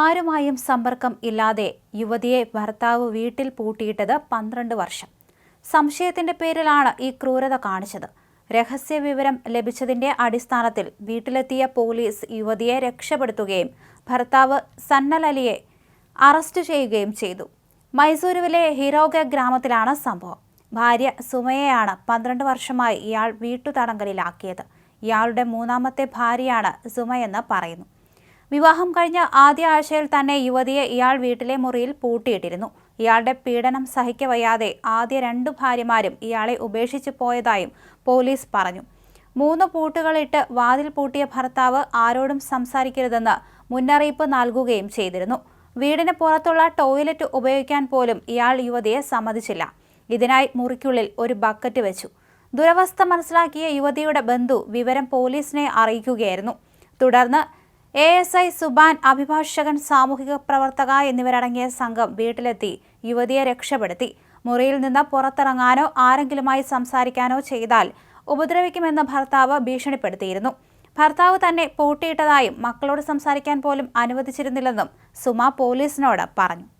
ആരുമായും സമ്പർക്കം ഇല്ലാതെ യുവതിയെ ഭർത്താവ് വീട്ടിൽ പൂട്ടിയിട്ടത് പന്ത്രണ്ട് വർഷം. സംശയത്തിന്റെ പേരിലാണ് ഈ ക്രൂരത കാണിച്ചത്. രഹസ്യ വിവരം ലഭിച്ചതിന്റെ അടിസ്ഥാനത്തിൽ വീട്ടിലെത്തിയ പോലീസ് യുവതിയെ രക്ഷപ്പെടുത്തുകയും ഭർത്താവ് സന്നൽ അലിയെ അറസ്റ്റ് ചെയ്യുകയും ചെയ്തു. മൈസൂരുവിലെ ഹിരോഗ ഗ്രാമത്തിലാണ് സംഭവം. ഭാര്യ സുമയെയാണ് പന്ത്രണ്ട് വർഷമായി ഇയാൾ വീട്ടുതടങ്കലിലാക്കിയത്. ഇയാളുടെ മൂന്നാമത്തെ ഭാര്യയാണ് സുമയെന്ന് പറയുന്നു. വിവാഹം കഴിഞ്ഞ ആദ്യ ആഴ്ചയിൽ തന്നെ യുവതിയെ ഇയാൾ വീട്ടിലെ മുറിയിൽ പൂട്ടിയിട്ടിരുന്നു. ഇയാളുടെ പീഡനം സഹിക്കവയ്യാതെ ആദ്യ രണ്ടു ഭാര്യമാരും ഇയാളെ ഉപേക്ഷിച്ചു പോയതായും പോലീസ് പറഞ്ഞു. മൂന്ന് പൂട്ടുകളിട്ട് വാതിൽ പൂട്ടിയ ഭർത്താവ് ആരോടും സംസാരിക്കരുതെന്ന് മുന്നറിയിപ്പ് നൽകുകയും ചെയ്തിരുന്നു. വീടിന് പുറത്തുള്ള ടോയ്ലറ്റ് ഉപയോഗിക്കാൻ പോലും ഇയാൾ യുവതിയെ സമ്മതിച്ചില്ല. ഇതിനായി മുറിക്കുള്ളിൽ ഒരു ബക്കറ്റ് വെച്ചു. ദുരവസ്ഥ മനസ്സിലാക്കിയ യുവതിയുടെ ബന്ധു വിവരം പോലീസിനെ അറിയിക്കുകയായിരുന്നു. തുടർന്ന് എ എസ് ഐ സുബാൻ അഭിഭാഷകൻ സാമൂഹിക പ്രവർത്തക എന്നിവരടങ്ങിയ സംഘം വീട്ടിലെത്തി യുവതിയെ രക്ഷപ്പെടുത്തി. മുറിയിൽ നിന്ന് പുറത്തിറങ്ങാനോ ആരെങ്കിലുമായി സംസാരിക്കാനോ ചെയ്താൽ ഉപദ്രവിക്കുമെന്ന് ഭർത്താവ് ഭീഷണിപ്പെടുത്തിയിരുന്നു. ഭർത്താവ് തന്നെ പൂട്ടിയിട്ടതായും മക്കളോട് സംസാരിക്കാൻ പോലും അനുവദിച്ചിരുന്നില്ലെന്നും സുമ പോലീസിനോട് പറഞ്ഞു.